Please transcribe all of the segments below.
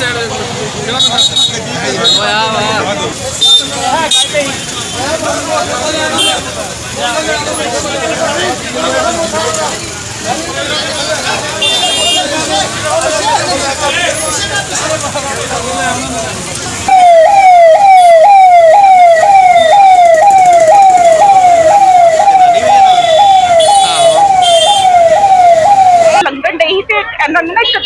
Yeah, yeah.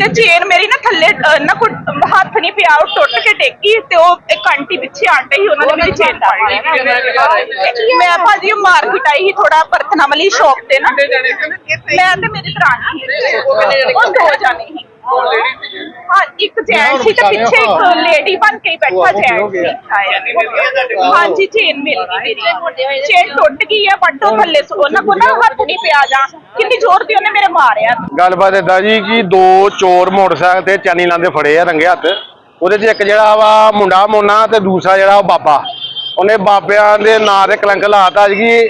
ਤੇ chain ਮੇਰੀ ਨਾ ਥੱਲੇ ਅਹ, ਨਾ ਕੋਈ ਹੱਥ ਨਹੀਂ ਪਿਆ ਉਹ ਟੁੱਟ ਕੇ ਡੇਗੀ ਤੇ ਉਹ ਇੱਕ ਆਂਟੀ ਪਿੱਛੇ ਆਂਟੇ ਸੀ ਉਹਨਾਂ ਨੇ ਮੇਰੀ ਚੇਨ ਫੜ ਲਈ। ਮੈਂ ਭਾਜੀ ਮਾਰਕੀਟ ਆਈ ਸੀ ਥੋੜਾ ਬਰਤਨਾਂ ਵਾਲੀ ਸ਼ੌਪ ਤੇ ਨਾ। ਮੈਂ ਤੇ ਮੇਰੀ ਦਰਾਣੀ ਉਹ ਦੋ ਜਾਣੇ। ਇੱਕ ਜੈਂਟ ਸੀ ਤੇ ਪਿੱਛੇ ਇੱਕ ਲੇਡੀ ਬਣ ਕੇ ਬੈਠਾ ਜੈਂਟ ਸੀ। ਹਾਂਜੀ ਚੇਨ ਮਿਲ ਗਈ ਮੇਰੀ। ਚੇਨ ਟੁੱਟ ਗਈ ਬਟ ਉਹ ਥੱਲੇ ਸੋ- ਉਹਨਾਂ ਕੋ ਨਾ ਹੱਥ ਨਹੀਂ ਪਿਆ ਜਾ। ਕਿੰਨੀ ਜ਼ੋਰ ਦੀ ਉਹਨੇ ਮੇਰੇ ਮਾਰਿਆ। ਗੱਲਬਾਤ ਏਦਾਂ ਜੀ ਕਿ ਦੋ ਚੋਰ ਮੋਟਰਸਾਈਕਲ ਤੇ ਚੈਨੀ ਲਾਉਂਦੇ ਫੜੇ ਆ ਰੰਗੇ ਹੱਥ। ਉਹਦੇ 'ਚ ਇੱਕ ਜਿਹੜਾ ਵਾ ਮੁੰਡਾ ਮੋਨਾ ਤੇ ਦੂਸਰਾ ਜਿਹੜਾ ਉਹ ਬਾਬਾ। ਉਹਨੇ ਬਾਬਿਆਂ ਦੇ ਨਾਂ ਤੇ ਕਲੰਕ ਲਾਤਾ ਜੀ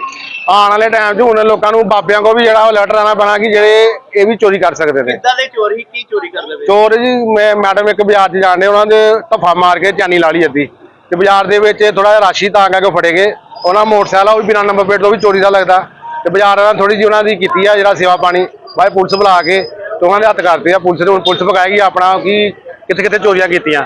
ਆਉਣ ਵਾਲੇ ਟਾਈਮ 'ਚ ਹੁਣ ਲੋਕਾਂ ਨੂੰ ਬਾਬਿਆਂ ਕੋ ਵੀ ਜਿਹੜਾ ਉਹ ਲੈਟਰ ਆਣਾ ਪੈਣਾ ਕਿ ਜਿਹੜੇ ਇਹ ਵੀ ਚੋਰੀ ਕਰ ਸਕਦੇ ਨੇ। ਕਿੱਦਾਂ ਦੇ ਚੋਰੀ ਕੀ ਚੋਰੀ ਕਰਦੇ ਵੇ ਚੋਰ ਜੀ ਮੈਂ ਮੈਡਮ ਇੱਕ ਬਾਜ਼ਾਰ 'ਚ ਜਾਣਦੇ ਉਹਨਾਂ ਦੇ ਧੱਫਾ ਮਾਰ ਕੇ ਚੈਨੀ ਲਾ ਲਈ ਅੱਧੀ। ਤੇ ਬਾਜ਼ਾਰ ਦੇ ਵਿੱਚ ਥੋੜਾ ਜਿਹਾ ਰਾਸ਼ੀ ਤਾਂ ਕਰਕੇ ਫੜੇ ਗਏ। ਉਹਨਾਂ ਮੋਟਰਸਾਈਕਲ ਆ ਉਹ ਵੀ ਬਿਨਾਂ ਨੰਬਰ ਪਲੇਟ ਤੋਂ ਵੀ ਚੋਰੀ ਦਾ ਲੱਗਦਾ। ਤੇ ਬਾਜ਼ਾਰ ਵਾਲਿਆਂ ਥੋੜੀ ਜਿਹੀ ਉਹਨਾਂ ਦੀ ਕੀਤੀ ਆ ਜਿਹੜਾ ਸੇਵਾ ਪਾਣੀ। ਬਾਈ ਪੁਲਿਸ ਬੁਲਾ ਕੇ ਤੇ ਉਹਨਾਂ ਦੇ ਹੱਥ ਕਰਤੇ ਆ ਪੁਲਿਸ ਨੇ ਹੁਣ ਪੁਲਿਸ ਪਕਾਏਗੀ ਆਪਣਾ ਕਿ ਕਿੱਥੇ ਕਿੱਥੇ ਚੋਰੀਆਂ ਕੀਤੀਆਂ।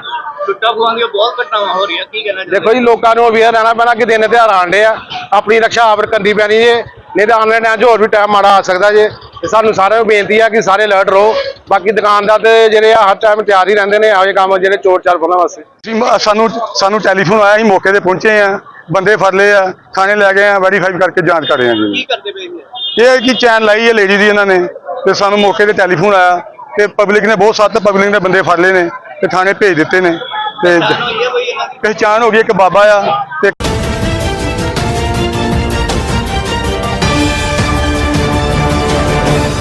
ਟੁੱਟਾ ਖੁਆਂ ਦੀਆਂ ਬਹੁਤ ਘਟਨਾਵਾਂ ਹੋ ਰਹੀਆਂ ਕੀ ਕਹਿਣਾ ਦੇਖੋ ਜੀ ਲੋਕਾਂ ਨੂੰ ਅਵੇਅਰ ਰਹਿਣਾ ਪੈਣਾ ਕਿ ਦਿਨ ਤਿਉਹਾਰ ਆਂਡੇ ਆ। ਆਪਣੀ ਰਕਸ਼ਾ ਆਪ ਕਰਨੀ ਪੈਣੀ ਜੇ ਨਹੀਂ ਤਾਂ ਆਉਣ ਟਾਈਮ 'ਚ ਹੋਰ ਵੀ ਟਾਈਮ ਮਾੜਾ ਆ ਸਕਦਾ ਜੇ। ਤੇ ਸਾਨੂੰ ਸਾਰਿਆਂ ਨੂੰ ਬੇਨਤੀ ਆ ਕਿ ਸਾਰੇ ਅਲਰਟ ਰਹੋ। ਬਾਕੀ ਦੁਕਾਨਦਾਰ ਤੇ ਜਿਹੜੇ ਆ ਹਰ ਟਾਈਮ ਤਿਆਰ ਹੀ ਰਹਿੰਦੇ ਨੇ ਇਹੋ ਜਿਹੇ ਕੰਮ ਜਿਹੜੇ ਚੋਰ ਚਾਰ ਫੜਨ ਵਾਸਤੇ। ਸਾਨੂੰ ਸਾਨੂੰ ਟੈਲੀਫੋਨ ਆਇਆ ਅਸੀਂ ਮੌਕੇ ਤੇ ਪਹੁੰਚੇ ਆ। ਬੰਦੇ ਫੜ ਲਏ ਆ ਥਾਣੇ ਲੈ ਗਏ ਆ ਵੈਰੀਫਾਈ ਕਰਕੇ ਜਾਂਚ ਕਰ ਰਹੇ ਆ ਜੀ। ਕੀ ਕਰਦੇ ਪਏ ਇਹ ਇਹ ਕੀ ਚੈਨ ਲਾਈ ਹੈ ਲੇਡੀ ਦੀ ਇਹਨਾਂ ਨੇ ਤੇ ਸਾਨੂੰ ਮੌਕੇ ਤੇ ਟੈਲੀਫੋਨ ਆਇਆ। ਤੇ ਪਬਲਿਕ ਨੇ ਬਹੁਤ ਸੱਤ ਪਬਲਿਕ ਨੇ ਬੰਦੇ ਫੜ ਲਏ ਨੇ ਤੇ ਥਾਣੇ ਭੇਜ ਦਿੱਤੇ ਨੇ। ਤੇ ਪਹਿਚਾਣ ਹੋ ਗਈ ਇੱਕ ਬਾਬਾ ਆ।